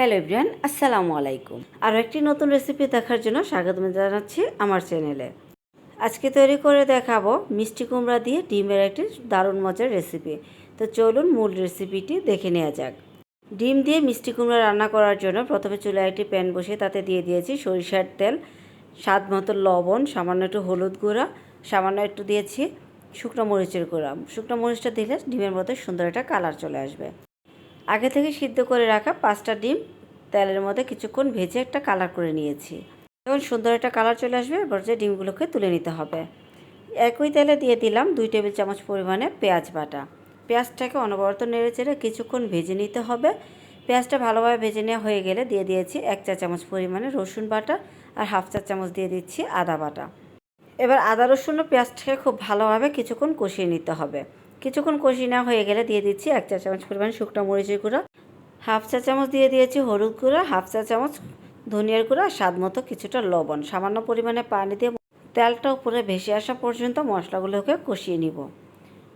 Hello Ibran আসসালামু আলাইকুম। আরও একটি নতুন রেসিপি দেখার জন্য স্বাগত জানাচ্ছি আমার চ্যানেলে। আজকে তৈরি করে দেখাবো মিষ্টি কুমড়া দিয়ে ডিমের একটি দারুণ মজার রেসিপি তো চলুন মূল রেসিপিটি দেখে নেওয়া যাক। ডিম দিয়ে মিষ্টি কুমড়া রান্না করার জন্য প্রথমে চুলায় একটি প্যান বসিয়ে তাতে দিয়ে দিয়েছি সরিষার তেল, স্বাদ মতো লবণ, সামান্য একটু হলুদ গুঁড়া, সামান্য একটু দিয়েছি শুকনো মরিচের গুঁড়া। শুকনো মরিচটা দিলে ডিমের মধ্যে সুন্দর একটা কালার চলে আসবে। আগে থেকে সিদ্ধ করে রাখা পাঁচটা ডিম তেলের মধ্যে কিছুক্ষণ ভেজে একটা কালার করে নিয়েছি। যখন সুন্দর একটা কালার চলে আসবে, এবার যে ডিমগুলোকে তুলে নিতে হবে। একই তেলে দিয়ে দিলাম দুই টেবিল চামচ পরিমাণে পেঁয়াজ বাটা। পেঁয়াজটাকে অনবরত নেড়ে চেড়ে কিছুক্ষণ ভেজে নিতে হবে। পেঁয়াজটা ভালোভাবে ভেজে নেওয়া হয়ে গেলে দিয়ে দিয়েছি এক চা চামচ পরিমাণে রসুন বাটা আর হাফ চা চামচ দিয়ে দিচ্ছি আদা বাটা। এবার আদা রসুন ও পেঁয়াজটাকে খুব ভালোভাবে কিছুক্ষণ কষিয়ে নিতে হবে। কিছুক্ষণ কষিয়ে নেওয়া হয়ে গেলে দিয়ে দিচ্ছি এক চা চামচ পরিমাণ শুকনো মরিচের গুঁড়া, হাফ চা চামচ দিয়ে দিয়েছি হলুদ গুঁড়া, হাফ চা চামচ ধনিয়ার গুঁড়া, স্বাদ মতো কিছুটা লবণ। সামান্য পরিমাণে পানি দিয়ে তেলটা উপরে ভেসে আসা পর্যন্ত মশলাগুলোকে কষিয়ে নিব।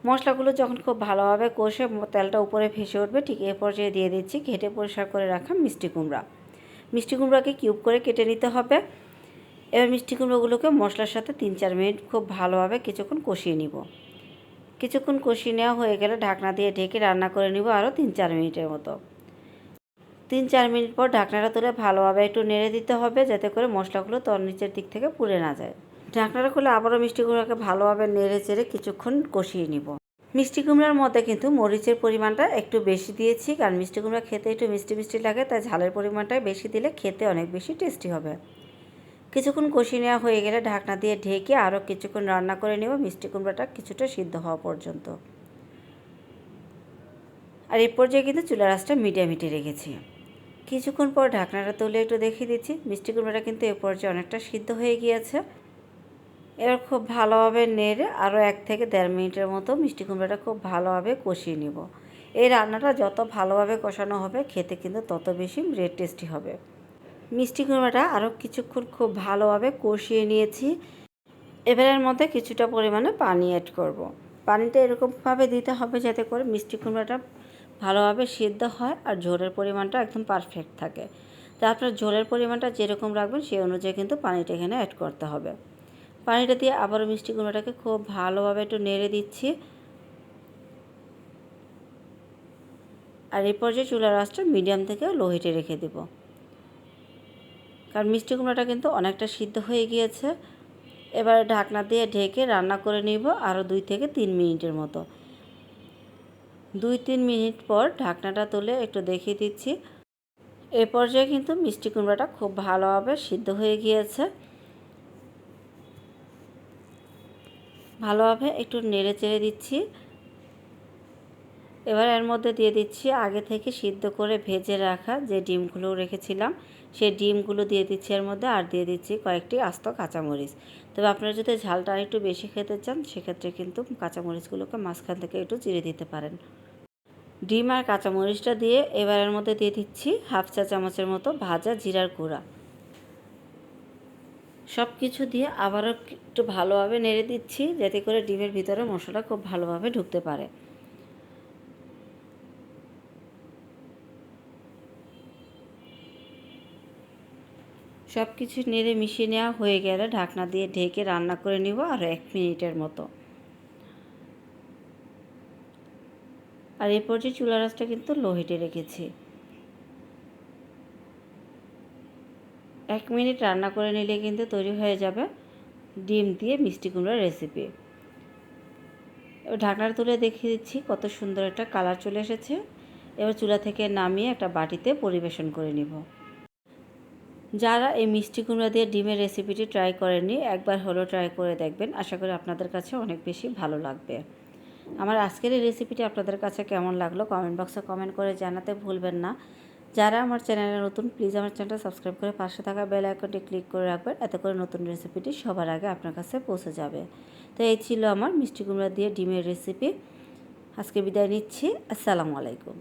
মশলাগুলো যখন খুব ভালোভাবে কষে তেলটা উপরে ভেসে উঠবে, ঠিক এ পর্যায়ে দিয়ে দিচ্ছি ঘেটে পরিষ্কার করে রাখা মিষ্টি কুমড়া। মিষ্টি কুমড়াকে কিউব করে কেটে নিতে হবে। এবার মিষ্টি কুমড়োগুলোকে মশলার সাথে তিন চার মিনিট খুব ভালোভাবে কিছুক্ষণ কষিয়ে নিব। কিছুক্ষণ কষিয়ে নেওয়া হয়ে গেলে ঢাকনা দিয়ে ঢেকে রান্না করে নিব আরও তিন চার মিনিটের মতো। তিন চার মিনিট পর ঢাকনাটা তুলে ভালোভাবে একটু নেড়ে দিতে হবে যাতে করে মশলাগুলো তর নিচের দিক থেকে পুড়ে না যায়। ঢাকনাটা খুলে আবারও মিষ্টি কুমড়াকে ভালোভাবে নেড়ে চেড়ে কিছুক্ষণ কষিয়ে নিব। মিষ্টি কুমড়ার মধ্যে কিন্তু মরিচের পরিমাণটা একটু বেশি দিয়েছি কারণ মিষ্টি কুমড়া খেতে একটু মিষ্টি মিষ্টি লাগে, তাই ঝালের পরিমাণটা বেশি দিলে খেতে অনেক বেশি টেস্টি হবে। কিছুক্ষণ কষিয়ে নেওয়া হয়ে গেলে ঢাকনা দিয়ে ঢেকে আরও কিছুক্ষণ রান্না করে নেব, মিষ্টি কুমড়াটা কিছুটা সিদ্ধ হওয়া পর্যন্ত। আর এই পর্যায়ে কিন্তু চুলা রাসটা মিডিয়াম হিটে রেখেছি। কিছুক্ষণ পর ঢাকনাটা তুলে একটু দেখিয়ে দিচ্ছি, মিষ্টি কুমড়াটা কিন্তু এ পর্যায়ে অনেকটা সিদ্ধ হয়ে গিয়েছে। এবার খুব ভালোভাবে নেড়ে আরও এক থেকে দেড় মিনিটের মতো মিষ্টি কুমড়াটা খুব ভালোভাবে কষিয়ে নিব। এই রান্নাটা যত ভালোভাবে কষানো হবে, খেতে কিন্তু তত বেশি রেড টেস্টি হবে। মিষ্টি কুমড়াটা আরও কিছুক্ষণ খুব ভালোভাবে কষিয়ে নিয়েছি। এবারের মধ্যে কিছুটা পরিমাণে পানি অ্যাড করব। পানিটা এরকমভাবে দিতে হবে যাতে করে মিষ্টি কুমড়াটা ভালোভাবে সিদ্ধ হয় আর ঝোলের পরিমাণটা একদম পারফেক্ট থাকে। তা আপনার ঝোলের পরিমাণটা যেরকম রাখবেন সেই অনুযায়ী কিন্তু পানিটা এখানে অ্যাড করতে হবে। পানিটা দিয়ে আবারও মিষ্টি কুমড়াটাকে খুব ভালোভাবে একটু নেড়ে দিচ্ছি। আর এই পর্যায়ে চুলার আঁচটা মিডিয়াম থেকে লো হিটে রেখে দেব। কারণ মিষ্টি কুমড়াটা কিন্তু অনেকটা সিদ্ধ হয়ে গিয়েছে। এবার ঢাকনা দিয়ে ঢেকে রান্না করে নিব আরও দুই থেকে তিন মিনিটের মতো। দুই তিন মিনিট পর ঢাকনাটা তুলে একটু দেখিয়ে দিচ্ছি। এ পর্যায়ে কিন্তু মিষ্টি কুমড়াটা খুব ভালোভাবে সিদ্ধ হয়ে গিয়েছে। ভালোভাবে একটু নেড়ে চেড়ে দিচ্ছি। এবার এর মধ্যে দিয়ে দিচ্ছি আগে থেকে সিদ্ধ করে ভেজে রাখা যে ডিমগুলো রেখেছিলাম সেই ডিমগুলো দিয়ে দিচ্ছি এর মধ্যে আর দিয়ে দিচ্ছি কয়েকটি আস্ত কাঁচামরিচ। তবে আপনারা যদি ঝালটা একটু বেশি খেতে চান, সেক্ষেত্রে কিন্তু কাঁচামরিচগুলোকে মাঝখান থেকে একটু চিড়ে দিতে পারেন। ডিম আর কাঁচামরিচটা দিয়ে এবারের মধ্যে দিয়ে দিচ্ছি হাফ চা চামচের মতো ভাজা জিরার গুঁড়া। সব কিছু দিয়ে আবারও একটু ভালোভাবে নেড়ে দিচ্ছি, যাতে করে ডিমের ভিতরে মশলা খুব ভালোভাবে ঢুকতে পারে। সব কিছু নেড়ে মিশিয়ে নেওয়া হয়ে গেলে ঢাকনা দিয়ে ঢেকে রান্না করে নিব আর এক মিনিটের মতো। আর এই পর্যায়ে চুলা রাসটা কিন্তু লো হিটে রেখেছি। এক মিনিট রান্না করে নিলে কিন্তু তৈরি হয়ে যাবে ডিম দিয়ে মিষ্টি কুমড়ার রেসিপি। ঢাকনার তুলে দেখিয়ে দিচ্ছি কত সুন্দর একটা কালার চলে এসেছে। এবার চুলা থেকে নামিয়ে একটা বাটিতে পরিবেশন করে নিব। যারা এই মিষ্টি কুমড়া দিয়ে ডিমের রেসিপিটি ট্রাই করেননি, একবার হলো ট্রাই করে দেখবেন। আশা করি আপনাদের কাছে অনেক বেশি ভালো লাগবে। আমার আজকের এই রেসিপিটি আপনাদের কাছে কেমন লাগল কমেন্ট বক্সে কমেন্ট করে জানাতে ভুলবেন না। যারা আমার চ্যানেলে নতুন প্লিজ আমার চ্যানেলটা সাবস্ক্রাইব করে পাশে থাকা বেল আইকনটি ক্লিক করে রাখবেন, এতে করে নতুন রেসিপিটি সবার আগে আপনার কাছে পৌঁছে যাবে। তো এই ছিল আমার মিষ্টি কুমড়া দিয়ে ডিমের রেসিপি আজকে বিদায় নিচ্ছি। আসসালামু আলাইকুম।